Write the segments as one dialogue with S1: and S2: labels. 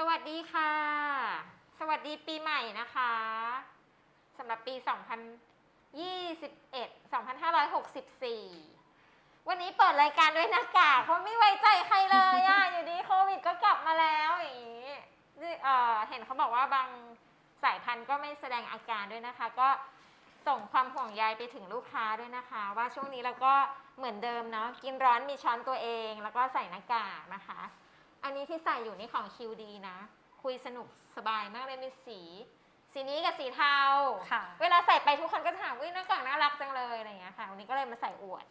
S1: สวัสดีค่ะ สวัสดีปีใหม่นะคะสำหรับปี 2021 2564 วันนี้เปิดรายการด้วยหน้ากากเพราะไม่ไว้ใจใครเลยอะอยู่ดีโควิดก็กลับมาแล้วอย่างนี้เอ่อเห็นเขาบอกว่าบางสายพันธุ์ก็ไม่แสดงอาการด้วยนะคะ ก็ส่งความห่วงใยไปถึงลูกค้าด้วยนะคะ ว่าช่วงนี้เราก็เหมือนเดิมเนาะกินร้อนมีช้อนตัวเอง แล้วก็ใส่หน้ากากนะคะ อันนี้ที่ใส่อยู่นี่ของ QD นะ คุยสนุกสบายมากเลยมีสี สีนี้กับสีเทา
S2: ค่ะ
S1: เวลาใส่ไปทุกคนก็ถามวิหน้ากากน่ารักจังเลยอะไรอย่างเงี้ยค่ะ วันนี้ก็เลยมาใส่อวด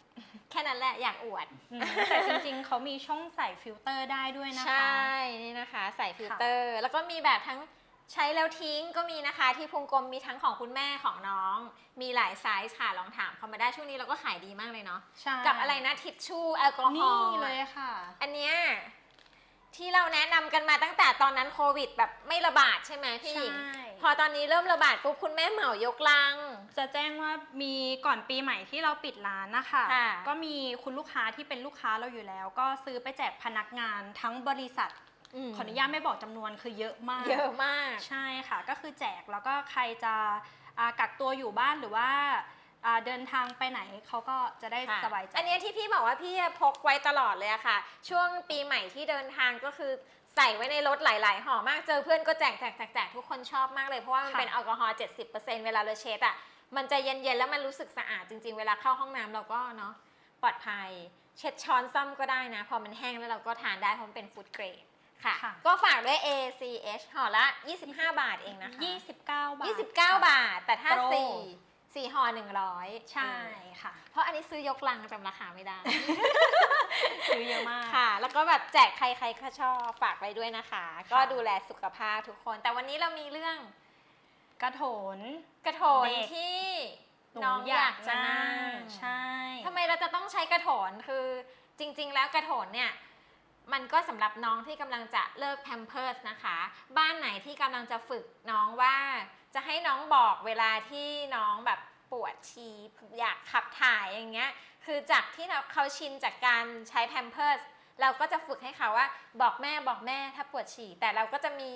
S1: แค่นั้นแหละอยากอวด
S2: อืมแต่จริงๆ เขามีช่องใส่ฟิลเตอร์ได้ด้วยนะ
S1: ใช
S2: คะ่
S1: นี่นะคะใส่ฟิลเตอร์ แล้วก็มีแบบทั้งใช้แล้วทิ้งก็มีนะคะที่พุงกลมมีทั้งของคุณแม่ของน้อง มีหลายไซส์ค่ะลองถามเขามาได้ช่วงนี้เราก็ขายดีมากเลยเนาะ
S2: ใช่
S1: กับอะไรนะทิชชู่แอลกอฮอ
S2: นี่
S1: ล์
S2: เลยค่ะ
S1: อันเนี้ย ที่เราแนะนำกันมาตั้งแต่ตอนนั้นโควิด แบบไม่ระบาดใช่ไหมพี่หญิง
S2: ใช่
S1: พอตอนนี้เริ่มระบาดปุ๊บคุณแม่เหมายกลัง
S2: จะแจ้งว่ามีก่อนปีใหม่ที่เราปิดร้านนะคะ
S1: ค่ะ
S2: ก็มีคุณลูกค้าที่เป็นลูกค้าเราอยู่แล้ว ก็ซื้อไปแจกพนักงานทั้งบริษัทขออนุญาตไม่บอกจำนวนคือเยอะมาก
S1: เยอะมาก
S2: ใช่ค่ะ ก็คือแจกแล้วก็ใครจะอ่ากักตัวอยู่บ้านหรือว่า อ่าเดินทางไปไหนเขาก็จะได้
S1: ค่ะ
S2: สบายใจ
S1: อันเนี้ยที่พี่บอกว่าพี่พกไว้ตลอดเลยอะค่ะ ช่วงปีใหม่ที่เดินทางก็คือใส่ไว้ในรถหลาย ๆห่อมากเจอเพื่อนก็แจกแจกแจกแจกทุกคนชอบมากเลย เพราะว่ามัน
S2: ค่ะ
S1: เป็นแอลกอฮอล์70%เวลาเราเช็ดอะมันจะเย็น ๆ แล้วมันรู้สึกสะอาดจริง ๆ เวลาเข้าห้องน้ำเราก็เนาะปลอดภัย เช็ดช้อนซ่อมก็ได้นะ พอมันแห้งแล้วเราก็ทานได้เพราะมันเป็นฟู้ดเกรดค่ะ
S2: ค่ะ
S1: ก็ฝากด้วย ACH ห่อละ 25 บาทเองนะคะ
S2: 29 บาท
S1: 29 บาท แต่ถ้า
S2: โปร
S1: สี่ สี่ห่อ100
S2: ใช่ค่ะ
S1: เพราะอันนี้ซื้อยกลังจำราคาไม่ได้
S2: ซื้อเยอะมาก
S1: ค่ะ แล้วก็แบบแจกใครใครก็ชอบฝากไว้ด้วยนะคะ ก็ดูแลสุขภาพทุกคน แต่วันนี้เรามีเรื่อง
S2: กระโถน
S1: กระโถน
S2: เด็ก
S1: ที่
S2: หนู
S1: น้องอยากจะนั่ง
S2: ใช่
S1: ทำไมเราจะต้องใช้กระโถนคือจริง ๆ แล้วกระโถนเนี่ยมันก็สำหรับน้องที่กำลังจะเลิกแพมเพิร์สนะคะ บ้านไหนที่กำลังจะฝึกน้องว่า จะให้น้องบอกเวลาที่น้องแบบปวดฉี่อยากขับถ่ายอย่างเงี้ย คือจากที่เราเขาชินจากการใช้แพมเพิร์สเราก็จะฝึกให้เขาว่า บอกแม่บอกแม่ถ้าปวดฉี่ แต่เราก็จะมี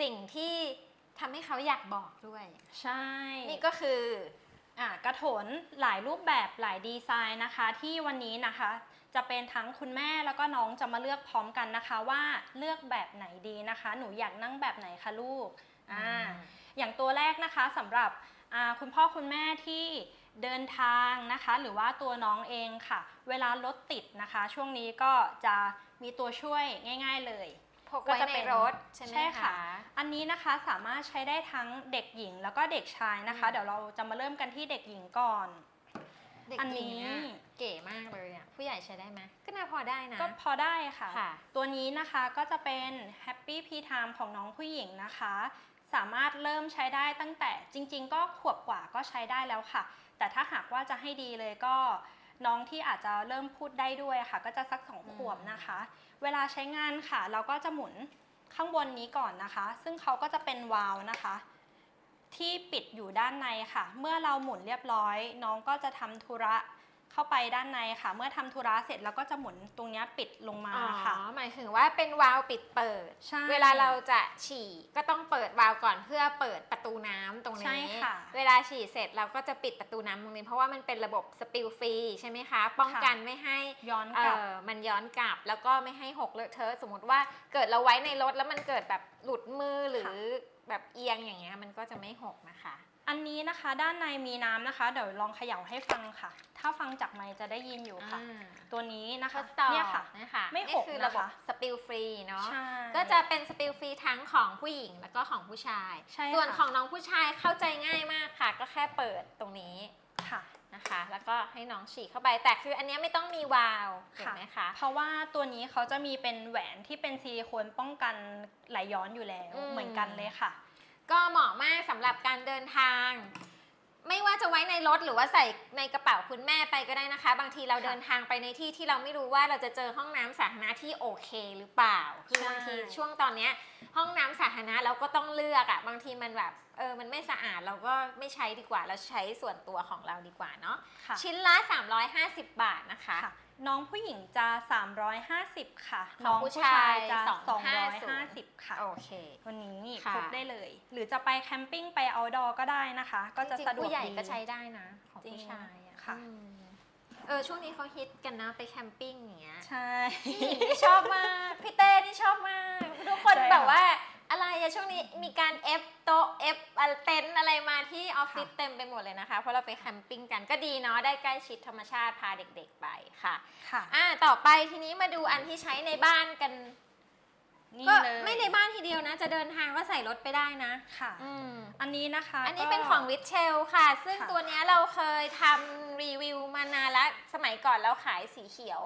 S1: สิ่งที่ทำให้เขาอยากบอกด้วย
S2: ใช่
S1: นี่ก็คือ
S2: อะกระโถนหลายรูปแบบหลายดีไซน์นะคะ ที่วันนี้นะคะ จะเป็นทั้งคุณแม่แล้วก็น้องจะมาเลือกพร้อมกันนะคะ ว่าเลือกแบบไหนดีนะคะ หนูอยากนั่งแบบไหนคะลูกอ่า อย่างตัวแรกนะคะสำหรับอ่าคุณพ่อคุณแม่ที่เดินทางนะคะ หรือว่าตัวน้องเองค่ะ เวลารถติดนะคะ ช่วงนี้ก็จะมีตัวช่วยง่าย ๆเลย
S1: พกไว้
S2: ก็จะ
S1: ใน
S2: เป็น
S1: รถใช่ไหม
S2: ใช่ค่ะ
S1: คะ
S2: อันนี้นะคะสามารถใช้ได้ทั้งเด็กหญิงแล้วก็เด็กชายนะคะ
S1: อืม
S2: เดี๋ยวเราจะมาเริ่มกันที่เด็กหญิงก่อน
S1: เด็ก
S2: อัน
S1: หญิง
S2: นี้
S1: อะเก๋มากเลยอะผู้ใหญ่ใช้ได้ไหมก็น่าพอได้นะ
S2: ก็พอได้ค่ะ
S1: ค่ะ
S2: ตัวนี้นะคะก็จะเป็น Happy p Time ของน้องผู้หญิงนะคะ สามารถเริ่มใช้ได้ตั้งแต่จริง ๆ ก็ขวบกว่าก็ใช้ได้แล้วค่ะ แต่ถ้าหากว่าจะให้ดีเลยก็น้องที่อาจจะเริ่มพูดได้ด้วยค่ะ ก็จะสักสองขวบนะคะ เวลาใช้งานค่ะ เราก็จะหมุนข้างบนนี้ก่อนนะคะ ซึ่งเขาก็จะเป็นวาล์วนะคะ ที่ปิดอยู่ด้านในค่ะ เมื่อเราหมุนเรียบร้อย น้องก็จะทำธุระ เข้าไปด้านในค่ะ เมื่อทำธุระเสร็จเราก็จะหมุนตรงเนี้ยปิดลงมา
S1: อ๋อ
S2: ค่ะ
S1: หมายถึงว่าเป็นวาล์วปิดเปิด
S2: ใช่
S1: เวลาเราจะฉี่ก็ต้องเปิดวาล์วก่อนเพื่อเปิดประตูน้ำตรงนี้
S2: ใช่ค่ะ
S1: เวลาฉี่เสร็จเราก็จะปิดประตูน้ำตรงนี้ เพราะว่ามันเป็นระบบสปิลฟรีใช่ไหมคะ ป้องกันไม่ให้
S2: ย้อน
S1: เอก
S2: ลับ
S1: อมันย้อนกลับ แล้วก็ไม่ให้หกเลอะเทอะสมมติว่าเกิดเราไว้ในรถแล้วมันเกิดแบบหลุดมือหรือแบบเอียงอย่างเงี้ยมันก็จะไม่หกนะคะ
S2: อันนี้นะคะด้านในมีน้ำนะคะ เดี๋ยวลองเขย่าให้ฟังค่ะ ถ้าฟังจากไมค์จะได้ยินอยู่ค่ะ
S1: อ่า
S2: ตัวนี้นะ
S1: ท
S2: คะ
S1: ดสอบ
S2: เนี่ยค่ะ
S1: นะคะ
S2: ไม่หก
S1: นี่คือ
S2: นะคะ
S1: ระบบสปิลฟรีเนาะ
S2: ใช่
S1: ก็จะเป็นสปิลฟรีทั้งของผู้หญิงแล้วก็ของผู้ชาย
S2: ใช่
S1: ส่วน
S2: ค่ะ
S1: ของน้องผู้ชายเข้าใจง่ายมากค่ะ ก็แค่เปิดตรงนี้
S2: ค่ะ
S1: นะคะ แล้วก็ให้น้องฉีกเข้าไป แต่คืออันเนี้ยไม่ต้องมีวาล์วเห็นไหมคะ
S2: เพราะว่าตัวนี้เขาจะมีเป็นแหวนที่เป็นซิลิโคนป้องกันไหลย้อนอยู่แล้ว
S1: อืม
S2: เหมือนกันเลยค่ะ
S1: ก็เหมาะมากสำหรับการเดินทาง ไม่ว่าจะไว้ในรถหรือว่าใส่ในกระเป๋าคุณแม่ไปก็ได้นะคะ บางทีเรา
S2: ค่ะ
S1: เดินทางไปในที่ที่เราไม่รู้ว่าเราจะเจอห้องน้ำสาธารณะที่โอเคหรือเปล่า คือ
S2: ใช่
S1: บางทีช่วงตอนเนี้ยห้องน้ำสาธารณะเราก็ต้องเลือกอะ่ะบางทีมันแบบเออมันไม่สะอาดเราก็ไม่ใช้ดีกว่า เราใช้ส่วนตัวของเราดีกว่าเนาะ
S2: ค่ะ
S1: ชิ้นละ 350 บาทนะคะ
S2: ค่ะ น้องผู้หญิงจะ 350 ค่ะ
S1: ของ
S2: น้อง
S1: ผู้
S2: ผู้
S1: ชา
S2: ชายยจะ
S1: 250
S2: 250 ค่ะ
S1: โอเค
S2: วันนี้
S1: ค่ะ
S2: ครบได้เลย หรือจะไปแคมปิ้งไปเอาดอก็ได้นะคะ ก็จะ
S1: จริงๆ
S2: สะดวก
S1: ผู้ใหญ่
S2: ดี
S1: ก็ใช้ได้นะ ของ
S2: จริง
S1: ผู้ชายอะ
S2: ค่ะ
S1: อืมเออช่วงนี้เขาฮิตกันนะไปแคมปิ้งอย่างเงี้ย
S2: ใช่
S1: พี่หญิงนี่ชอบมาก พี่เต้นี่ชอบมาก ทุกคน
S2: ใช่ค่ะ
S1: แบบว่า อะไรอะช่วงนี้มีการเอฟโต๊ะเอฟเต็นท์อะไรมาที่ออฟฟิศ
S2: ค่ะ
S1: เต็มไปหมดเลยนะคะ เพราะเราไปแคมปิ้งกันก็ดีเนาะได้ใกล้ชิดธรรมชาติพาเด็กๆไปค่ะ
S2: ค่ะ
S1: อ่าต่อไปทีนี้มาดูอันที่ใช้ในบ้านกัน
S2: นี่
S1: ก็
S2: เลย
S1: ไม่ในบ้านทีเดียวนะ จะเดินทางก็ใส่รถไปได้นะ
S2: ค่ะ
S1: อืม
S2: อันนี้นะคะ
S1: อันนี้
S2: ก็
S1: เป็นของวิชเชลค่ะ ซึ่ง
S2: ค่ะ
S1: ตัวเนี้ยเราเคยทำรีวิวมานานแล้วสมัยก่อนเราขายสีเขียว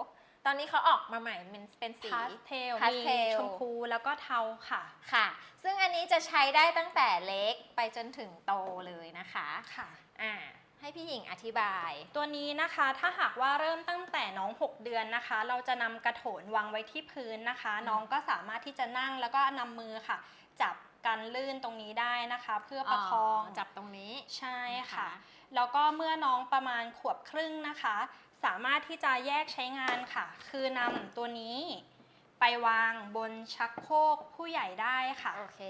S1: ตอนนี้เขาออกมาใหม่เป็นเป็นสี
S2: พาสเทล
S1: พาส
S2: มี
S1: เทล
S2: ชมพูแล้วก็เทาค่ะ
S1: ค่ะ ซึ่งอันนี้จะใช้ได้ตั้งแต่เล็กไปจนถึงโตเลยนะคะ
S2: ค่ะ
S1: อ่าให้พี่หญิงอธิบาย
S2: ตัวนี้นะคะถ้าหากว่าเริ่มตั้งแต่น้อง 6 เดือนนะคะ เราจะนำกระโถนวางไว้ที่พื้นนะคะ
S1: อืม
S2: น้องก็สามารถที่จะนั่งแล้วก็นำมือค่ะ จับกันลื่นตรงนี้ได้นะคะ เพื่อประคอง
S1: จับตรงนี้
S2: ใช่
S1: น
S2: ค่ะ แล้วก็เมื่อน้องประมาณขวบครึ่งนะคะ สามารถที่จะแยกใช้งานค่ะ คือนำตัวนี้ไปวางบนชักโครกผู้ใหญ่ได้ค่ะ
S1: โอเค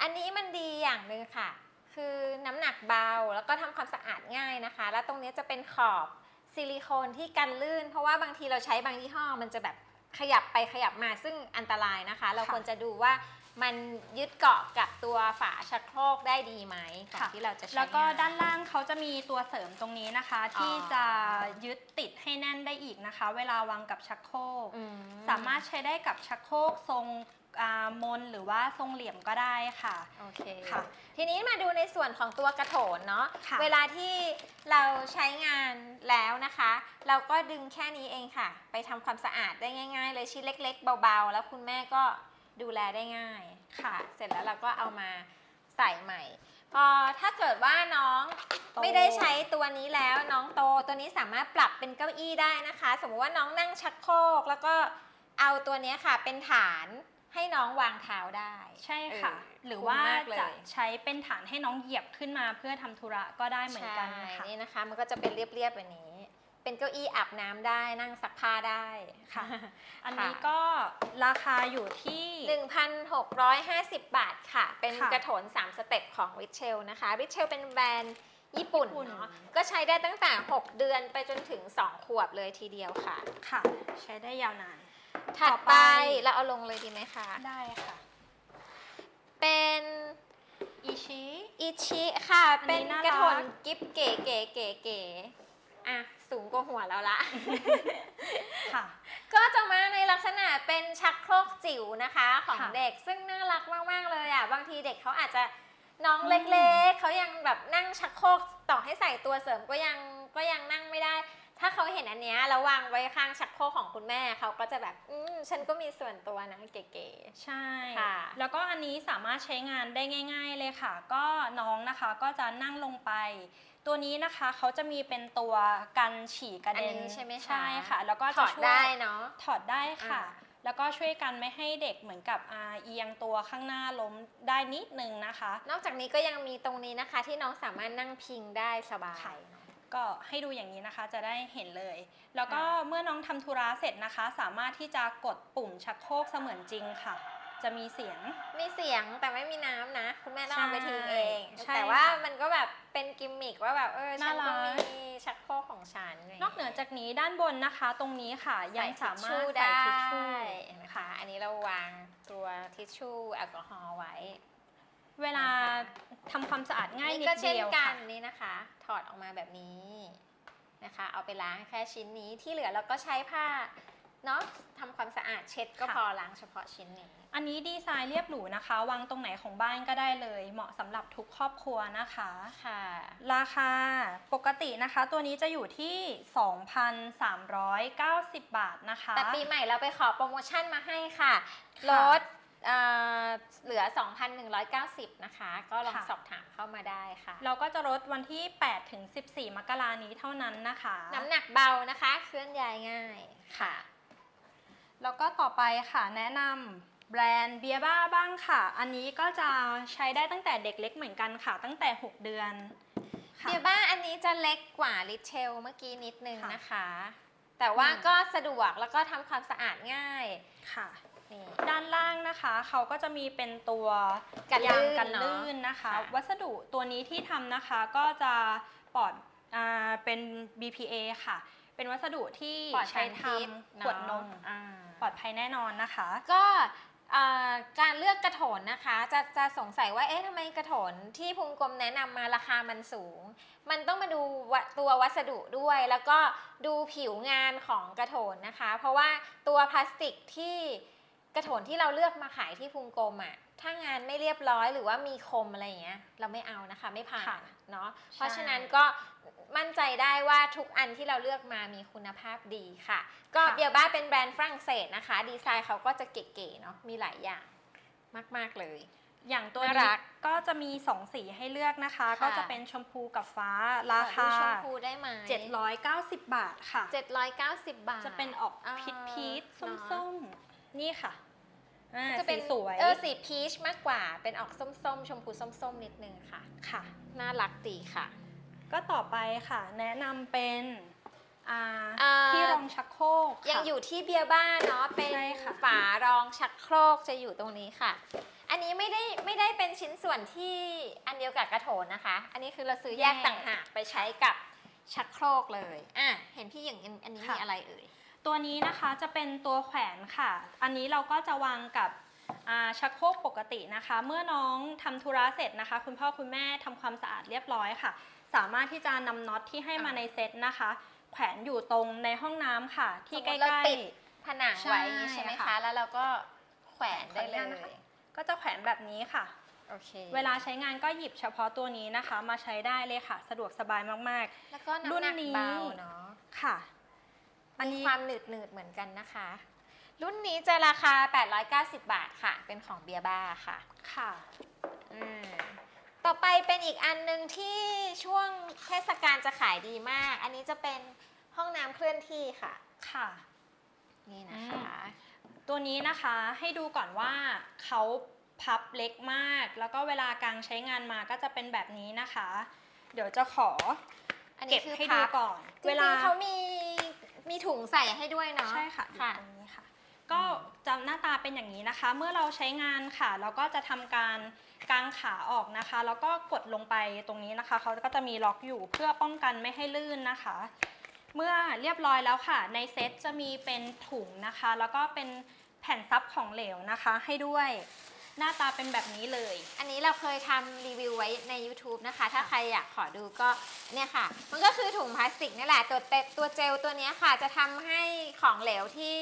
S1: อันนี้มันดีอย่างหนึ่งค่ะ คือน้ำหนักเบาแล้วก็ทำความสะอาดง่ายนะคะ แล้วตรงนี้จะเป็นขอบซิลิโคนที่กันลื่น เพราะว่าบางทีเราใช้บางยี่ห้อมันจะแบบขยับไปขยับมาซึ่งอันตรายนะคะ เรา
S2: ค่ะ
S1: ควรจะดูว่า มันยึดเกาะกับตัวฝาชักโครกได้ดีไหมก่อน
S2: ค่ะ
S1: ที่เราจะใช้
S2: แล้วก็
S1: ง
S2: ด้านล่างเขาจะมีตัวเสริมตรงนี้นะคะ ที่
S1: อ๋อ
S2: จะยึดติดให้แน่นได้อีกนะคะ เวลาวางกับชักโครก
S1: อืม
S2: สามารถใช้ได้กับชักโครกทรงอ่ามนหรือว่าทรงเหลี่ยมก็ได้ค่ะ
S1: โอเค
S2: ค่ะ
S1: ทีนี้มาดูในส่วนของตัวกระโถนเนาะ
S2: ค่ะ
S1: เวลาที่เราใช้งานแล้วนะคะ เราก็ดึงแค่นี้เองค่ะ ไปทำความสะอาดได้ง่าย ๆ เลยชิ้นเล็ก ๆ เบาๆ แล้วคุณแม่ก็ ดูแลได้ง่ายค่ะ เสร็จแล้วเราก็เอามาใส่ใหม่ พอถ้าเกิดว่าน้อง
S2: โต
S1: ไม่ได้ใช้ตัวนี้แล้วน้องโตตัวนี้สามารถปรับเป็นเก้าอี้ได้นะคะ สมมติว่าน้องนั่งชักโครกแล้วก็เอาตัวเนี้ยค่ะ เป็นฐานให้น้องวางเท้าได้
S2: ใช่ค่ะ
S1: เออ
S2: หรือ
S1: คุ้ม
S2: ว่ามา
S1: กเลย
S2: จะใช้เป็นฐานให้น้องเหยียบขึ้นมาเพื่อทำธุระก็ได้เหมือนกัน
S1: ใช่
S2: ค่ะ
S1: นี่นะคะ มันก็จะเป็นเรียบๆแบบนี้ เป็นเก้าอี้อาบน้ำได้นั่งซักผ้าได้
S2: ค่ะ อันนี้ก็ราคาอยู่ที่
S1: 1,650 บาทค่ะ เป็น
S2: ค่ะ
S1: กระโถน 3 สเต็ปของ r i c h e l นะคะ r i c h e l เป็นแบรนด์ญี่ปุ่น
S2: ญี่ปุ่น
S1: เนาะ ก็ใช้ได้ตั้งแต่ 6 เดือนไปจนถึง 2 ขวบเลยทีเดียวค่ะ
S2: ค่ะ ใช้ได้ยาวนาน
S1: ถัด
S2: ต่อ
S1: ไป
S2: ไป
S1: เราเอาลงเลยดีไหมคะ
S2: ได้ค่ะ
S1: เป็น
S2: อิชิ
S1: อิชิค่ะ
S2: อันนี้
S1: เป็น
S2: น่ารัก
S1: กระโถนกิฟเก๋เก๋เก๋เก๋อะ สูงกว่าหัวแล้วละ
S2: ค่ะ
S1: ก็จะมาในลักษณะเป็นชักโครกจิ๋วนะคะของ
S2: ค่ะ
S1: เด็กซึ่งน่ารักมากๆเลยอะบางทีเด็กเขาอาจจะน้อง
S2: อืม
S1: เล็กๆเขายังแบบนั่งชักโครกต่อให้ใส่ตัวเสริมก็ยังก็ยังนั่งไม่ได้ ถ้าเขาเห็นอันเนี้ยแล้ววางไว้ข้างชักโครกของคุณแม่เขาก็จะแบบอืมฉันก็มีส่วนตัวนะเก๋
S2: ใช่
S1: ค่ะ
S2: แล้วก็อันนี้สามารถใช้งานได้ง่าย ๆเลยค่ะ ก็น้องนะคะก็จะนั่งลงไป ตัวนี้นะคะเขาจะมีเป็นตัวกันฉี่กระเด็น
S1: อันนี้ใช่ไหมคะ
S2: ใช่ค่ะ แล้วก็
S1: ๆถ
S2: จะ
S1: อด
S2: ช่วย
S1: ได้เนาะ
S2: ถอดได้ค่ะ
S1: อ่า
S2: แล้วก็ช่วยกันไม่ให้เด็กเหมือนกับอาเอียงตัวข้างหน้าล้มได้นิดนึงนะคะ
S1: นอกจากนี้ก็ยังมีตรงนี้นะคะ ที่น้องสามารถนั่งพิงได้สบาย
S2: ค่ะก็ให้ดูอย่างนี้นะคะจะได้เห็นเลย แล้วก็
S1: ค่ะ
S2: เมื่อน้องทำธุระเสร็จนะคะ สามารถที่จะกดปุ่มชักโครกเสมือนจริงค่ะ จะมีเสียง
S1: มีเสียงแต่ไม่มีน้ำนะ คุณแม่ต้องเอาไปทิ้งเอง
S2: ใช่
S1: แต่ว่า
S2: ค่ะ
S1: มันก็แบบเป็นกิมมิกว่าแบบเออฉันก็
S2: น่ารัก
S1: มีชักโครกของฉัน
S2: นอกเหนือจากนี้ด้านบนนะคะ ตรงนี้ค่ะยังสามารถ
S1: ใส่
S2: ใส่
S1: ทิ
S2: ทิ
S1: ช
S2: ช
S1: ชู่
S2: ชู่
S1: ได้นะคะอันนี้เราวางตัวทิชชู่แอลกอฮอล์ไว้
S2: เวลาทำความสะอาดง่ายนิ
S1: นี่
S2: ด
S1: ก็เช่น
S2: เดียว
S1: กั
S2: ค่ะ
S1: นนี่นะคะ ถอดออกมาแบบนี้นะคะ เอาไปล้างแค่ชิ้นนี้ที่เหลือเราก็ใช้ผ้าเนาะทำความสะอาดเช็ดก็
S2: ค่ะ
S1: พอล้างเฉพาะชิ้นนี้
S2: อันนี้ดีไซน์เรียบหรูนะคะ วางตรงไหนของบ้านก็ได้เลย เหมาะสำหรับทุกครอบครัวนะคะ
S1: ค่ะ
S2: ราคาปกตินะคะ ตัวนี้จะอยู่ที่ 2,390 บาทนะคะ
S1: แต่ปีใหม่เราไปขอโปรโมชั่นมาให้ค่ะลดเอ่อเหลือ 2,190 นะคะ ก็ลอง
S2: ค่ะ
S1: สอบถามเข้ามาได้ค่ะ
S2: เราก็จะลดวันที่ 8 ถึง 14 มกรานี้เท่านั้นนะคะ
S1: น้ำหนักเบานะคะ เคลื่อนย้ายง่ายค่ะ
S2: แล้วก็ต่อไปค่ะแนะนำ แบรนด์เบียบ้าบ้างค่ะ อันนี้ก็จะใช้ได้ตั้งแต่เด็กเล็กเหมือนกันค่ะ ตั้งแต่ 6 เดือนค่ะ
S1: เบียบ้าอันนี้จะเล็กกว่าลิเชลเมื่อกี้นิดนึง
S2: ค่ะ
S1: นะคะแแต่ว่า
S2: อืม
S1: ก็สะดวกแล้วก็ทำความสะอาดง่าย
S2: ค่ะ
S1: นี่
S2: ด้านล่างนะคะเขาก็จะมีเป็นตัว
S1: กัน
S2: ยาง
S1: ลื่น
S2: กัน
S1: เนอะ
S2: ลื่นนะคะ
S1: ค่ะ
S2: วัสดุตัวนี้ที่ทำนะคะก็จะปลอดอ่าเป็น BPA ค่ะ เป็นวัสดุที่
S1: ปลอด
S2: ใช้
S1: สาร
S2: ท
S1: พิษำ
S2: ขวดนม
S1: เอะอ่า
S2: ปลอดภัยแน่นอนนะคะ
S1: ก็เอ่อ การเลือกกระโถนนะคะจะจะสงสัยว่าเอ๊ะทำไมกระโถนที่พุงกลมแนะนำมาราคามันสูง มันต้องมาดูวะตัววัสดุด้วย แล้วก็ดูผิวงานของกระโถนนะคะ เพราะว่าตัวพลาสติกที่กระโถนที่เราเลือกมาขายที่พุงกลมอะ่ะถ้างานไม่เรียบร้อยหรือว่ามีคมอะไรอย่างเงี้ยเราไม่เอานะคะไม่ผ่านเนาะเพราะฉะนั้นก็มั่นใจได้ว่าทุกอันที่เราเลือกมามีคุณภาพดีค่ะ ก็
S2: ค่ะ
S1: เบียบ้าเป็นแบรนด์ฝรั่งเศสนะคะ ดีไซน์เขาก็จะเก๋ๆเนาะมีหลายอย่างมากๆเลย
S2: อย่างตัว
S1: น่า
S2: นี้
S1: รัก
S2: ก็จะมี 2 สีให้เลือกนะคะ
S1: ค่ะ
S2: ก็จะเป็นชมพูกับฟ้ารา
S1: ขอ
S2: คา
S1: ดูชมพูได้ไหม
S2: 790 บาทค่ะ
S1: 790 บาท
S2: จะเป็นออก
S1: อ่า
S2: พีชพีช
S1: เนอะ
S2: ส้มๆ นี่ค่ะอ่า
S1: จะเป็น
S2: สีสวย
S1: เออสีพีชมากกว่าเป็นออกส้มๆ ชมพูส้มๆ นิดนึงค่ะ
S2: ค่ะ
S1: น่ารักดีค่ะ
S2: ก็ต่อไปค่ะ แนะนำเป็นอ่า
S1: อ่า
S2: ที่รองชักโครกค่ะ
S1: ยังอยู่ที่เบียร์บ้านเนาะเป็น
S2: ใช่ค่ะ
S1: ฝารองชักโครกจะอยู่ตรงนี้ค่ะ อันนี้ไม่ได้ไม่ได้เป็นชิ้นส่วนที่อันเดียวกับกระโถนนะคะ อันนี้คือเราซื้อแยกต่างหากไปใช้กับชักโครกเลยอะเห็นพี่หญิงอันอันนี้มีอะไรเอ่ย
S2: ตัวนี้นะคะจะเป็นตัวแขวนค่ะ อันนี้เราก็จะวางกับอ่า ชักโครกปกตินะคะ เมื่อน้องทำธุระเสร็จนะคะ คุณพ่อคุณแม่ทำความสะอาดเรียบร้อยค่ะ สามารถที่จะนำน็อตที่ให้มา
S1: อ่า
S2: ในเซ็ตนะคะ แขวนอยู่ตรงในห้องน้ำค่ะ ที่
S1: สม
S2: ใก
S1: มุติเรา
S2: ล้
S1: ติดผนังไว้อย่างนี้
S2: ใช่
S1: ใช่ไหม
S2: ค่ะ
S1: คะ แล้วเราก็แขวนได้เล
S2: ขออนุญาตนะคะ
S1: ย
S2: ๆก็จะแขวนแบบนี้ค่ะ
S1: โอเค
S2: เวลาใช้งานก็หยิบเฉพาะตัวนี้นะคะ มาใช้ได้เลยค่ะ สะดวกสบายมาก
S1: แล้วก็น้ำ
S2: รุ่น
S1: หนัก
S2: นี้
S1: เบาเนาะ
S2: ๆค่ะ อัน
S1: มี
S2: นี้
S1: ความหนืดหนืดๆเหมือนกันนะคะ รุ่นนี้จะราคา 890 บาทค่ะ เป็นของเบียบ้าค่ะ
S2: ค่ะ
S1: อืม ต่อไปเป็นอีกอันหนึ่งที่ช่วงเทศกาลจะขายดีมาก อันนี้จะเป็นห้องน้ำเคลื่อนที่ค่ะ
S2: ค่ะ
S1: นี่นะคะ
S2: ตัวนี้นะคะให้ดูก่อนว่าเขาพับเล็กมาก แล้วก็เวลากางใช้งานมาก็จะเป็นแบบนี้นะคะ เดี๋ยวจะขอ
S1: อัน
S2: เก็
S1: นี้
S2: บ
S1: คือ
S2: ให้
S1: พั
S2: ดู
S1: บ
S2: ก่อน
S1: จริงๆเขามีมีถุงใส่ให้ด้วยเนาะ
S2: ใช่ค่ะอยู่
S1: ค่ะ
S2: ตรงนี้ค่ะ ก็จะหน้าตาเป็นอย่างนี้นะคะ เมื่อเราใช้งานค่ะ เราก็จะทำการกางขาออกนะคะ แล้วก็กดลงไปตรงนี้นะคะเขาก็จะมีล็อกอยู่เพื่อป้องกันไม่ให้ลื่นนะคะ เมื่อเรียบร้อยแล้วค่ะ ในเซ็ตจะมีเป็นถุงนะคะ แล้วก็เป็นแผ่นซับของเหลวนะคะให้ด้วย หน้าตาเป็นแบบนี้เลย
S1: อันนี้เราเคยทำรีวิวไว้ใน YouTube นะคะ ถ้าใครอยากขอดูก็เนี่ยค่ะ มันก็คือถุงพลาสติกนี่แหละตัวเตตัวเจลตัวเนี้ยค่ะ จะทำให้ของเหลวที่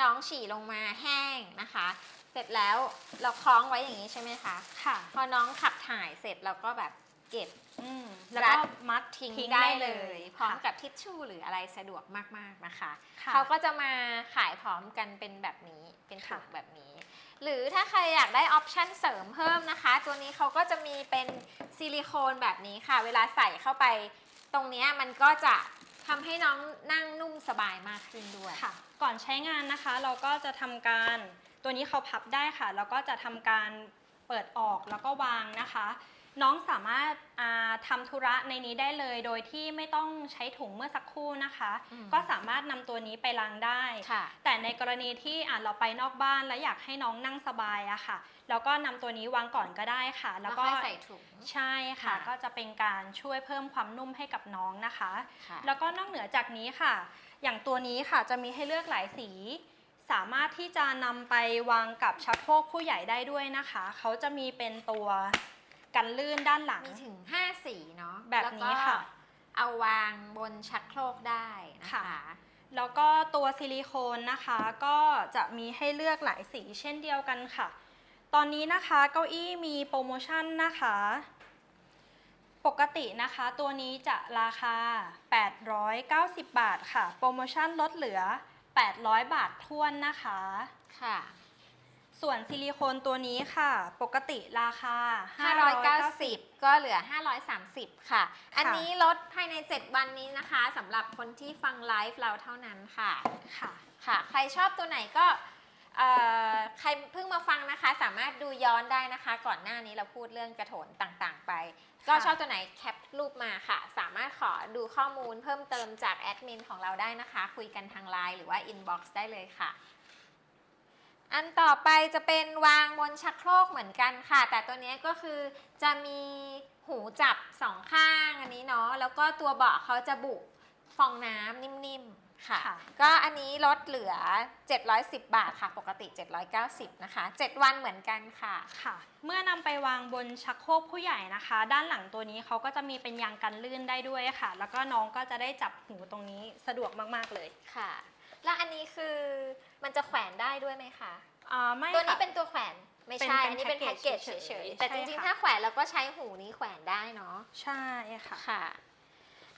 S1: น้องฉี่ลงมาแห้งนะคะ เสร็จแล้วเราคล้องไว้อย่างนี้ใช่ไหมคะ
S2: ค่ะ
S1: พอน้องขับถ่ายเสร็จเราก็แบบเก็บ
S2: อืมแล้ว
S1: รั
S2: ก็
S1: ด
S2: มัด
S1: ทิ้ง
S2: ทิ้ง
S1: ได้
S2: ได้
S1: เล
S2: เลยย
S1: พร้อม
S2: ค่ะ
S1: กับทิชชู่หรืออะไรสะดวกมากๆนะคะ
S2: ค่ะ
S1: เขาก็จะมาขายพร้อมกันเป็นแบบนี้เป็นถุง
S2: ค่ะ
S1: แบบนี้ หรือถ้าใครอยากได้ออปชันเสริมเพิ่มนะคะ ตัวนี้เขาก็จะมีเป็นซิลิโคนแบบนี้ค่ะ เวลาใส่เข้าไปตรงนี้มันก็จะทำให้น้องนั่งนุ่มสบายมากขึ้นด้วย
S2: ค่ะ ก่อนใช้งานนะคะเราก็จะทำการตัวนี้เขาพับได้ค่ะ แล้วก็จะทำการเปิดออกแล้วก็วางนะคะ น้องสามารถอ่าทำธุระในนี้ได้เลย โดยที่ไม่ต้องใช้ถุงเมื่อสักครู่นะคะ
S1: อืม
S2: ก็สามารถนำตัวนี้ไปล้างได้
S1: ค่ะ
S2: แต่ในกรณีที่อะเราไปนอกบ้านแล้วอยากให้น้องนั่งสบายอะค่ะ แล้วก็นำตัวนี้วางก่อนก็ได้ค่ะ
S1: แล้
S2: แล้วว
S1: ก็
S2: ก็
S1: ใส่ถุง
S2: ใช่ค่ะ
S1: ค่ะ
S2: ก็จะเป็นการช่วยเพิ่มความนุ่มให้กับน้องนะคะ
S1: ค่ะ
S2: แล้วก็นอกเหนือจากนี้ค่ะ อย่างตัวนี้ค่ะจะมีให้เลือกหลายสีสามารถที่จะนำไปวางกับชักโครกผู้ใหญ่ได้ด้วยนะคะ เขาจะมีเป็นตัว กันลื่นด้านหลัง
S1: มีถึง 5 สีเนาะ
S2: แบบนี้ค่ะ
S1: แล้วก็เอาวางบนชักโครกได้นะคะ
S2: ค่ะแล้วก็ตัวซิลิโคนนะคะก็จะมีให้เลือกหลายสีเช่นเดียวกันค่ะ ตอนนี้นะคะเก้าอี้มีโปรโมชั่นนะคะ ปกตินะคะตัวนี้จะราคา 890 บาทค่ะ โปรโมชั่นลดเหลือ 800 บาททวนนะคะ
S1: ค่ะ
S2: ส่วนซิลิโคนตัวนี้ค่ะ ปกติราคา
S1: 590 ก็เหลือ 530 ค่ะ อันนี้ลดภายใน 7 วันนี้นะคะสำหรับคนที่ฟังไลฟ์เราเท่านั้นค่ะ
S2: ค่ะ
S1: ค่ะ ใครชอบตัวไหนก็เอ่อใครเพิ่งมาฟังนะคะ สามารถดูย้อนได้นะคะ ก่อนหน้านี้เราพูดเรื่องกระโถนต่างๆ ไป ก็ชอบตัวไหนแคปรูปมาค่ะ สามารถขอดูข้อมูลเพิ่มเติมจากแอดมินของเราได้นะคะ คุยกันทางไลน์หรือว่าอินบ็อกซ์ได้เลยค่ะ อันต่อไปจะเป็นวางบนชักโครกเหมือนกันค่ะ แต่ตัวเนี้ยก็คือจะมีหูจับสองข้างอันนี้เนาะแล้วก็ตัวเบาะเขาจะบุฟองน้ำนิ่มๆค่ะ
S2: ค่ะ
S1: ก็อันนี้ลดเหลือ 710 บาทค่ะ ปกติ 790 นะคะ 7 วันเหมือนกันค่ะ
S2: ค่ะ เมื่อนำไปวางบนชักโครกผู้ใหญ่นะคะ ด้านหลังตัวนี้เขาก็จะมีเป็นยางกันลื่นได้ด้วยค่ะ แล้วก็น้องก็จะได้จับหูตรงนี้สะดวกมากๆเลย
S1: ค่ะ แล้วอันนี้คือมันจะแขวนได้ด้วยไหมคะ
S2: อ่าไม่
S1: ตัวนี้
S2: ค่ะ
S1: เป็นตัวแขวนไม่
S2: เป็น
S1: ใช่
S2: เป็น
S1: อันนี้เป็น
S2: แพ็
S1: แพ็
S2: ก
S1: ก
S2: เก
S1: เก
S2: จ
S1: จ
S2: เฉ
S1: เฉ
S2: ย
S1: ย
S2: ๆ
S1: ๆแต่
S2: ใช่
S1: จริงๆ
S2: ค่ะ
S1: ถ้าแขวนเราก็ใช้หูนี้แขวนได้เนาะ
S2: ใช่ค่ะ
S1: ค่ะ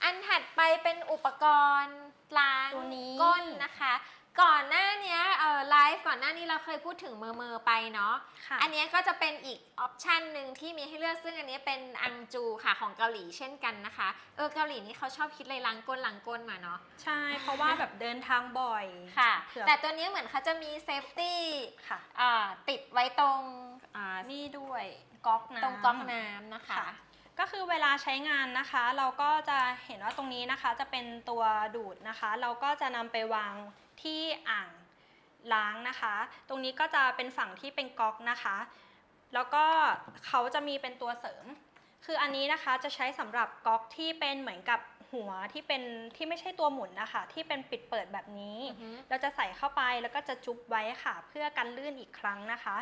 S1: อันถัดไปเป็นอุปกรณ์ล้าง
S2: ตัวนี้
S1: ก้นนะคะ ก่อน ฟ์ก่อนหน้านี้เราเคยพูดถึงเมอเมอไปเนาะ
S2: ค่ะ
S1: อันเนี้ยก็จะเป็นอีกออปชันหนึ่งที่มีให้เลือกซึ่งอันเนี้ยเป็นอังจูค่ะของเกาหลีเช่นกันนะคะ เออเกาหลีนี่เขาชอบคิดเลยล้างก้นล้างก้นมาเนาะ
S2: ใช่ เพราะว่าแบบเดินทางบ่อย
S1: ค่ะ
S2: เผื่อ
S1: แต่ตัวเนี้ยเหมือนเขาจะมีเซฟตี้
S2: ค่ะ
S1: อ่าติดไว้ตรงอ่า
S2: นี่ด้วยก๊อกน้ำ
S1: ตรงก๊อกน้ำนะคะ
S2: ค่ะ ก็คือเวลาใช้งานนะคะ เราก็จะเห็นว่าตรงนี้นะคะจะเป็นตัวดูดนะคะ เราก็จะนำไปวางที่อ่าง ล้างนะคะ ตรงนี้ก็จะเป็นฝั่งที่เป็นก๊อกนะคะ แล้วก็เขาจะมีเป็นตัวเสริม คืออันนี้นะคะจะใช้สำหรับก๊อกที่เป็นเหมือนกับหัวที่เป็นที่ไม่ใช่ตัวหมุนนะคะ ที่เป็นปิดเปิดแบบนี้
S1: อือฮึ
S2: เราจะใส่เข้าไปแล้วก็จะจุ๊บไว้ค่ะ เพื่อกันลื่นอีกครั้งนะคะ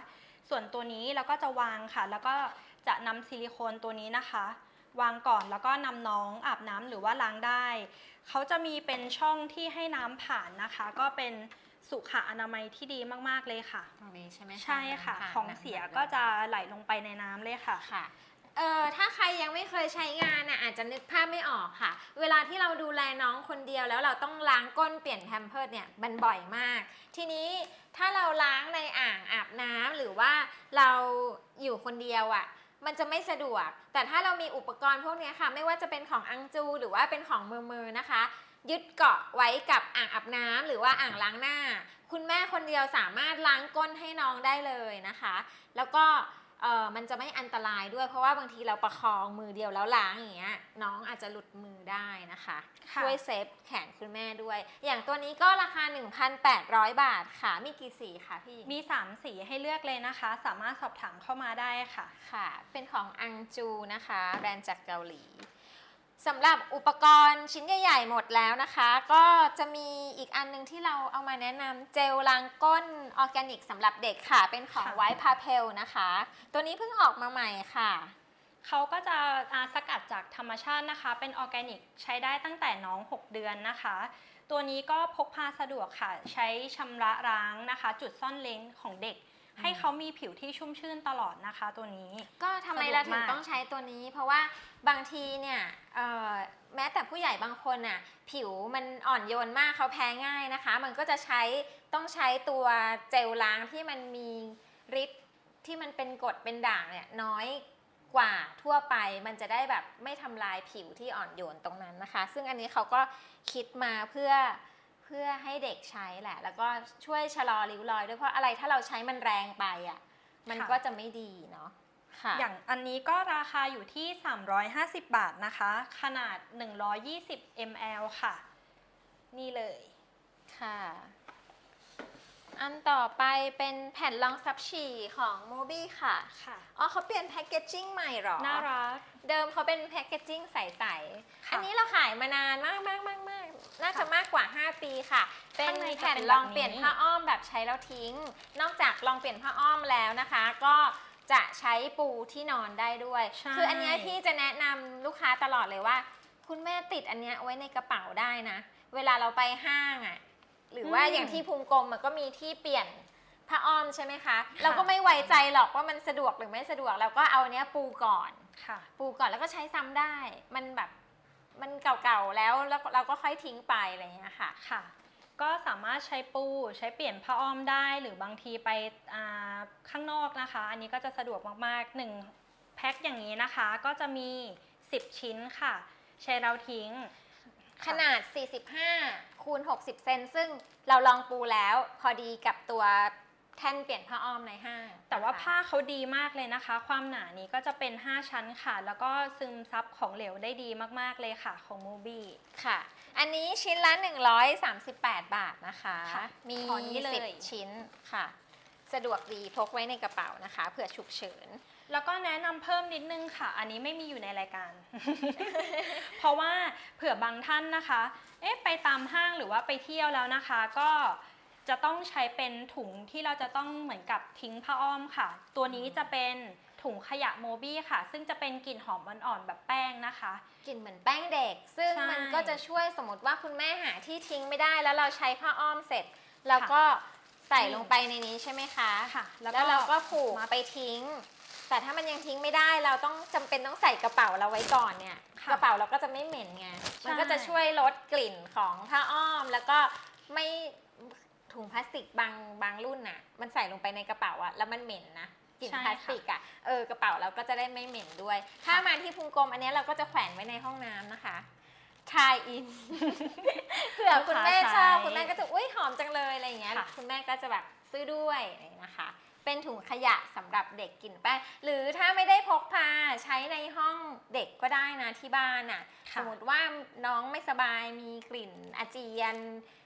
S2: ส่วนตัวนี้เราก็จะวางค่ะ แล้วก็จะนำซิลิโคนตัวนี้นะคะ วางก่อนแล้วก็นำน้องอาบน้ำหรือว่าล้างได้ เขาจะมีเป็นช่องที่ให้น้ำผ่านนะคะ ก็เป็น สุขอนามัยที่ดีมากๆเลยค่ะ
S1: ตรงนี้ใช่ไหม
S2: ใช่ค่ะ
S1: น้ำผ่าน
S2: ของเสียก็จะไหลลงไปในน้ำเลยค่ะ
S1: ค่ะ เออถ้าใครยังไม่เคยใช้งานน่ะอาจจะนึกภาพไม่ออกค่ะ เวลาที่เราดูแลน้องคนเดียวแล้วเราต้องล้างก้นเปลี่ยนแพมเพิร์ดเนี่ยมันบ่อยมาก ทีนี้ถ้าเราล้างในอ่างอาบน้ำหรือว่าเราอยู่คนเดียวอะ่ะ มันจะไม่สะดวก แต่ถ้าเรามีอุปกรณ์พวกเนี้ยค่ะ ไม่ว่าจะเป็นของอังจู หรือว่าเป็นของมือมือๆนะคะ ยึดเกาะไว้กับอ่างอาบน้ำหรือว่าอ่างล้างหน้า คุณแม่คนเดียวสามารถล้างก้นให้น้องได้เลยนะคะ แล้วก็เออมันจะไม่อันตรายด้วย เพราะว่าบางทีเราประคองมือเดียวแล้วล้างอย่างเงี้ยน้องอาจจะหลุดมือได้นะคะ
S2: ค่ะ
S1: ช่วยเซฟแขนคุณแม่ด้วย อย่างตัวนี้ก็ราคา 1,800 บาทค่ะ มีกี่สีคะพี่หญิง
S2: มี 3 สีให้เลือกเลยนะคะ สามารถสอบถามเข้ามาได้ค่ะ
S1: ค่ะ เป็นของอังจูนะคะ แบรนด์จากเกาหลี สำหรับอุปกรณ์ชิ้นใหญ่ๆหมดแล้วนะคะ ก็จะมีอีกอันหนึงที่เราเอามาแนะนำเจลล้างก้นออร์แกนิกสำหรับเด็กค่ะ เป็นของ
S2: ค่ะ
S1: ไวท์พาเพลนะคะ ตัวนี้เพิ่งออกมาใหม่ค่ะ
S2: เขาก็จะอ่าสกัดจากธรรมชาตินะคะ เป็นออร์แกนิกใช้ได้ตั้งแต่น้อง 6 เดือนนะคะ ตัวนี้ก็พกพาสะดวกค่ะ ใช้ชำระล้างนะคะ จุดซ่อนเลนของเด็ก ให้เขามีผิวที่ชุ่มชื่นตลอดนะคะตัวนี้
S1: ก็ทำไม
S2: สะดวก
S1: เราถึง
S2: มาก
S1: ต้องใช้ตัวนี้ เพราะว่าบางทีเนี่ยเอ่อแม้แต่ผู้ใหญ่บางคนน่ะผิวมันอ่อนโยนมากเขาแพ้ง่ายนะคะ มันก็จะใช้ต้องใช้ตัวเจลล้างที่มันมีฤทธิ์ที่มันเป็นกรดเป็นด่างเนี่ยน้อยกว่าทั่วไปมันจะได้แบบไม่ทำลายผิวที่อ่อนโยนตรงนั้นนะคะ ซึ่งอันนี้เขาก็คิดมาเพื่อเพื่อให้เด็กใช้แหละ แล้วก็ช่วยชะลอริ้วรอยด้วยเพราะอะไรถ้าเราใช้มันแรงไปอะมัน
S2: ค่ะ
S1: ก็จะไม่ดีเนาะค่ะ
S2: อย่างอันนี้ก็ราคาอยู่ที่ 350 บาทนะคะ ขนาด 120 ml ค่ะ นี่เลย
S1: ค่ะ อันต่อไปเป็นแผ่นรองซับฉี่ของ m o b i ค่ะ
S2: ค่ะ
S1: อ๋อเขาเปลี่ยนแพคเกจจิ้งใหม่เหรอ
S2: น่ารัก
S1: เดิมเขาเป็นแพคเกจจิ้งใส
S2: ค่ะ
S1: ๆอันนี้เราขายมานานมากมากมากมากน่าจะ
S2: ค่ะ
S1: มากกว่า 5 ปีค่ะ เป็น
S2: ข้างในจะ
S1: แผ่น
S2: เป็น
S1: ร
S2: แบบ
S1: องเปลี่ยน
S2: นี้
S1: ผ้าอ้อมแบบใช้แล้วทิ้ง นอกจากรองเปลี่ยนผ้าอ้อมแล้วนะคะ ก็จะใช้ปูที่นอนได้ด้วย
S2: ใช่
S1: คืออันเนี้ยที่จะแนะนำลูกค้าตลอดเลยว่า คุณแม่ติดอันเนี้ยไว้ในกระเป๋าได้นะ เวลาเราไปห้างอะ่ะ หรือว่าอย่างที่ภูมิกรมมันก็มีที่เปลี่ยนผ้าอ้อมใช่ไหมคะ เราก็ไม่ไว้ใจหรอกว่ามันสะดวกหรือไม่สะดวกเราก็เอาอันเนี้ยปูก่อน
S2: ค่ะ
S1: ปูก่อนแล้วก็ใช้ซ้ำได้ มันแบบมันเก่าๆแล้วแล้วเราก็ค่อยทิ้งไปอะไรอย่างเงี้ยค่ะ
S2: ค่ะ ก็สามารถใช้ปูใช้เปลี่ยนผ้าอ้อมได้ หรือบางทีไปอ่าข้างนอกนะคะ อันนี้ก็จะสะดวกมากๆ 1 แพ็คอย่างนี้นะคะ ก็จะมี 10 ชิ้นค่ะ ใช้เราทิ้ง
S1: ขนาด 45 คูณ 60 เซนซึ่งเราลองปูแล้วพอดีกับตัวแท่นเปลี่ยนผ้าอ้อมในห้าง
S2: แต่ว่า
S1: นะคะ
S2: ผ้าเขาดีมากเลยนะคะ ความหนานี้ก็จะเป็น 5 ชั้นค่ะ แล้วก็ซึมซับของเหลวได้ดีมากๆเลยค่ะของมูบี้
S1: ค่ะ อันนี้ชิ้นละ 138 บาทนะคะ
S2: ค่ะ
S1: มี
S2: ขอนี้เลย
S1: 10 ชิ้นค่ะ สะดวกดีพกไว้ในกระเป๋านะคะเผื่อฉุกเฉิน
S2: แล้วก็แนะนำเพิ่มนิดนึงค่ะ อันนี้ไม่มีอยู่ในรายการ เพราะว่าเผื่อบางท่านนะคะ เอ๊ะไปตามห้างหรือว่าไปเที่ยวแล้วนะคะ ก็จะต้องใช้เป็นถุงที่เราจะต้องเหมือนกับทิ้งผ้าอ้อมค่ะ ตัวนี้จะเป็นถุงขยะโมบี้ค่ะ ซึ่งจะเป็นกลิ่นหอมอ่อนๆแบบแป้งนะคะ
S1: กลิ่นเหมือนแป้งเด็ก ซึ่ง
S2: ใช่
S1: มันก็จะช่วยสมมติว่าคุณแม่หาที่ทิ้งไม่ได้แล้วเราใช้ผ้าอ้อมเสร็จ แล้วก็ใส่ลงไปในนี้ใช่ไหมคะ
S2: ค่ะ
S1: แล้วเราก็ผูก
S2: มัด
S1: ไปทิ้ง แต่ถ้ามันยังทิ้งไม่ได้เราต้องจำเป็นต้องใส่กระเป๋าเราไว้ก่อนเนี่ย
S2: ค่ะ
S1: กระเป๋าเราก็จะไม่เหม็นไงมันก็จะช่วยลดกลิ่นของผ้าอ้อม แล้วก็ไม่ถุงพลาสติกบางบางรุ่นน่ะ มันใส่ลงไปในกระเป๋าอะแล้วมันเหม็นนะกลิ่น
S2: ใช่
S1: พลาสติกอะเออกระเป๋าเราก็จะได้ไม่เหม็นด้วย ถ้ามาที่พุงกลมอันเนี้ยเราก็จะแขวนไว้ในห้องน้ำนะคะทายอิน เผื่อคุณแม่ชอบคุณแม่ก็จะอุ้ยหอมจังเลยอะไรอย่างเงี้ย
S2: ค่ะ
S1: คุณแม่ก็จะแบบซื้อด้วยนะคะ เป็นถุงขยะสำหรับเด็กกินแป้ง หรือถ้าไม่ได้พกพาใช้ในห้องเด็กก็ได้นะที่บ้านน่ะ
S2: ค่ะ
S1: สมมติว่าน้องไม่สบายมีกลิ่นอาเจียน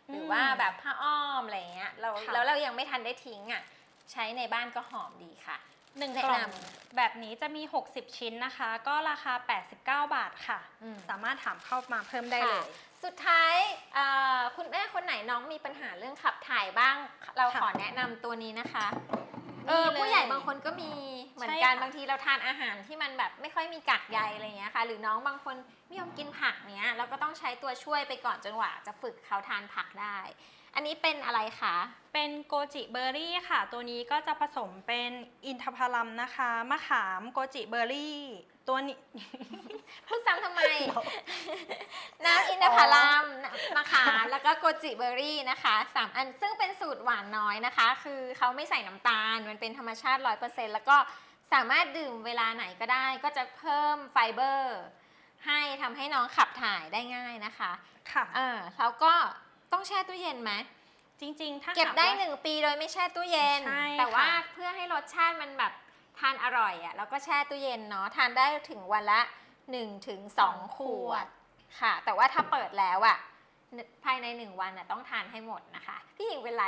S1: หรือ
S2: ม
S1: ว่าแบบผ้าอ้อมอะไรอย่างเงี้ยเรา
S2: ค่ะ
S1: แล้วเรายังไม่ทันได้ทิ้งอะใช้ในบ้านก็หอมดีค่ะ
S2: หนึ่ง
S1: แนะ
S2: กล่อง
S1: น
S2: แบบนี้จะมี 60 ชิ้นนะคะ ก็ราคา 89 บาทค่ะ
S1: อืม
S2: สามารถถามเข้ามาเพิ่มได้เลย
S1: สุดท้ายเอ่อคุณแม่คนไหนน้องมีปัญหาเรื่องขับถ่ายบ้าง เรา
S2: ค่ะ
S1: ขอแนะนำตัวนี้นะคะ
S2: นี่
S1: เออ
S2: เลย
S1: ผู้ใหญ่บางคนก็มีเหมือน
S2: ใช่
S1: กัน
S2: ค่ะ
S1: บางทีเราทานอาหารที่มันแบบไม่ค่อยมีกากใยอะไรอย่างเงี้ยค่ะ หรือน้องบางคนไม่ยอมกินผักเนี้ยเราก็ต้องใช้ตัวช่วยไปก่อนจนกว่าจะฝึกเขาทานผักได้ อันนี้เป็นอะไรคะ
S2: เป็นโกจิเบอร์รี่ค่ะ ตัวนี้ก็จะผสมเป็นอินทผลัมนะคะ มะขามโกจิเบอร์รี่ ตัวนี้
S1: พูดซ้ำทำไม น้ำอินทผลัมมะขามแล้วก็โกจิเบอร์รี่นะคะสามอันซึ่งเป็นสูตรหวานน้อยนะคะ คือเขาไม่ใส่น้ำตาล มันเป็นธรรมชาติ 100%แล้วก็สามารถดื่มเวลาไหนก็ได้ ก็จะเพิ่มไฟเบอร์ ให้ทำให้น้องขับถ่ายได้ง่ายนะคะ
S2: ค่ะ
S1: เออแล้วก็ ต้องแช่ตู้เย็นไหม
S2: จริงๆ ถ้า
S1: เก็บได้
S2: หาว่า
S1: หนึ่งปีโดยไม่แช่ตู้เย็น
S2: ใช่
S1: แต่ว่า
S2: ค่ะ
S1: เพื่อให้รสชาติมันแบบทานอร่อยอะ่ะแล้วก็แช่ตู้เย็นเนาะทานได้ถึงวันละ1ถึง2ขวดค่ะ แต่ว่าถ้าเปิดแล้วอะ่ะภายในหนึ่งวันอะต้องทานให้หมดนะคะ พี่หญิงเป็นไร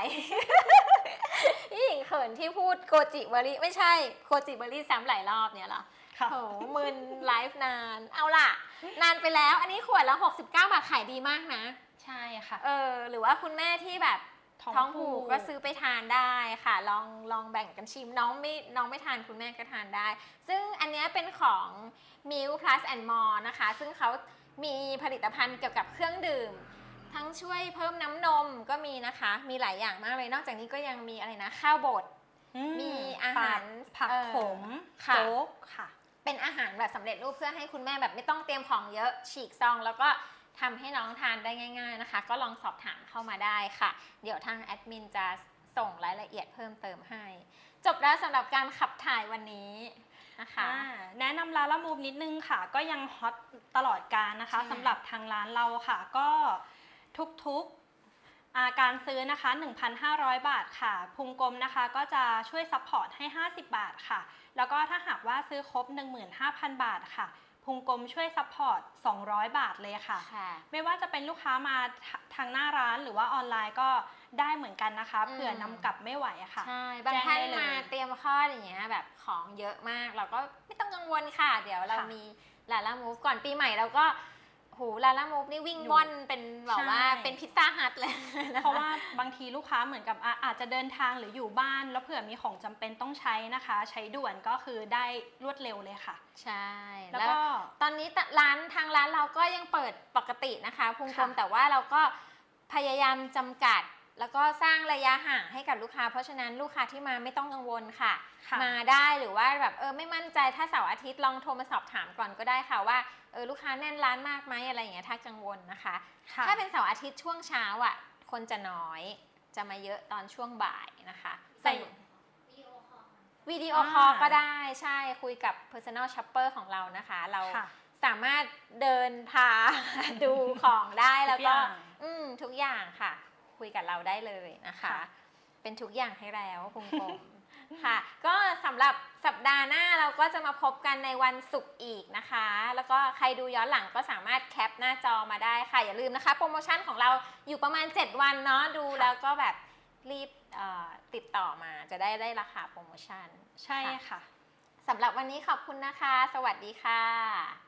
S1: พี่หญิงเขินที่พูดโกจิเบอรี่ไม่ใช่โกจิเบอรี่ซ้ำหลายรอบเนี่ยเหรอ
S2: ค่ะ
S1: โหมึนไลฟ์นาน เอาล่ะ นานไปแล้ว อันนี้ขวดละ 69 บาทขายดีมากนะ
S2: ใช่ค่ะ
S1: เออ หรือว่าคุณแม่ที่แบบท้องผูกก็ซื้อไปทานได้ค่ะ ลองลองแบ่งกันชิมน้องไม่น้องไม่ทานคุณแม่ก็ทานได้ ซึ่งอันเนี้ยเป็นของ m i l Plus and More นะคะ ซึ่งเขามีผลิตภัณฑ์เกี่ยวกับเครื่องดื่ม ทั้งช่วยเพิ่มน้ำนมก็มีนะคะ มีหลายอย่างมากเลย นอกจากนี้ก็ยังมีอะไรนะ ข้าวบด
S2: อื
S1: มีอาหาร
S2: ผัก
S1: เอ่อ
S2: ขม
S1: ค่ะ
S2: โจ๊กค่ะ
S1: เป็นอาหารแบบสำเร็จรูปเพื่อให้คุณแม่แบบไม่ต้องเตรียมของเยอะฉีกซองแล้วก็ ทำให้น้องทานได้ง่าย ๆนะคะ ก็ลองสอบถามเข้ามาได้ค่ะ เดี๋ยวทางแอดมินจะส่งรายละเอียดเพิ่มเติมให้ จบแล้วสำหรับการขับถ่ายวันนี้นะคะ
S2: อ่าแนะนำร้านละมูฟนิดนึงค่ะ ก็ยังฮอตตลอดการนะคะ
S1: ใช่
S2: สำหรับทางร้านเราค่ะ ก็ทุกๆอ่าการซื้อนะคะ 1,500 บาทค่ะ พุงกลมนะคะก็จะช่วยซัพพอร์ตให้ 50 บาทค่ะ แล้วก็ถ้าหากว่าซื้อครบ 15,000 บาทค่ะ พุงกลมช่วยซัพพอร์ต 200 บาทเลยค่ะ
S1: ค่ะ
S2: ไม่ว่าจะเป็นลูกค้ามาทาทางหน้าร้านหรือว่าออนไลน์ก็ได้เหมือนกันนะคะ
S1: อืม
S2: เผื่อนำกลับไม่ไหวอะค่ะ
S1: ใช่ บาง
S2: แจ้ง
S1: ท่าน
S2: ได้เลย
S1: มาเตรียมคลอดอย่างเงี้ยแบบของเยอะมาก เราก็ไม่ต้องกังวลค่ะ เดี๋ยวเรา
S2: ค่ะ
S1: มีลาล่ามูฟก่อนปีใหม่เราก็ โหลาล่ามูฟนี่วิ่ง
S2: อยู่
S1: ว่อนเป็นแบบว่า
S2: ใช่
S1: เป็นพิซซ่าฮัทเลยนค
S2: เพราะว่าบางทีลูกค้าเหมือนกับอะอาจจะเดินทางหรืออยู่บ้าน แล้วเผื่อมีของจำเป็นต้องใช้นะคะ ใช้ด่วนก็คือได้รวดเร็วเลยค่ะ
S1: ใช่
S2: แล้ว
S1: แล้ว
S2: ก็
S1: ตอนนี้ร้านทางร้านเราก็ยังเปิดปกตินะคะพุงกลม
S2: ค่ะ
S1: แต่ว่าเราก็พยายามจำกัด แล้วก็สร้างระยะห่างให้กับลูกค้า เพราะฉะนั้นลูกค้าที่มาไม่ต้องกังวลค่ะ
S2: ค่ะ
S1: มาได้หรือว่าแบบเออไม่มั่นใจถ้าเสาร์อาทิตย์ลองโทรมาสอบถามก่อนก็ได้ค่ะว่าเออลูกค้าแน่นร้านมากไหมอะไรอย่างเงี้ยถ้ากังวลนะคะ
S2: ค่ะ
S1: ถ้าเป็นเสาร์อาทิตย์ช่วงเช้าอะคนจะน้อยจะมาเยอะตอนช่วงบ่ายนะคะ
S2: แต่
S1: วิดีโอคอลก็ได้ใช่คุยกับ personal shopper ของเรานะคะ เรา
S2: ค่ะ
S1: สามารถเดินพา ดูของได้แล้วก็
S2: ทุกอย่าง
S1: อืมทุกอย่างค่ะ คุยกับเราได้เลยนะคะ
S2: ค่ะ
S1: เป็นทุกอย่างให้แล้วพุงกลมค่ะ ก็สำหรับสัปดาห์หน้าเราก็จะมาพบกันในวันศุกร์อีกนะคะ แล้วก็ใครดูย้อนหลังก็สามารถแคปหน้าจอมาได้ค่ะ อย่าลืมนะคะ โปรโมชั่นของเราอยู่ประมาณ 7 วันเนาะดู
S2: ค่ะ
S1: แล้วก็แบบรีบเอ่อติดต่อมาจะได้ได้ราคาโปรโมชั่น
S2: ใช่ค่ะ
S1: สำหรับวันนี้ขอบคุณนะคะ สวัสดีค่ะ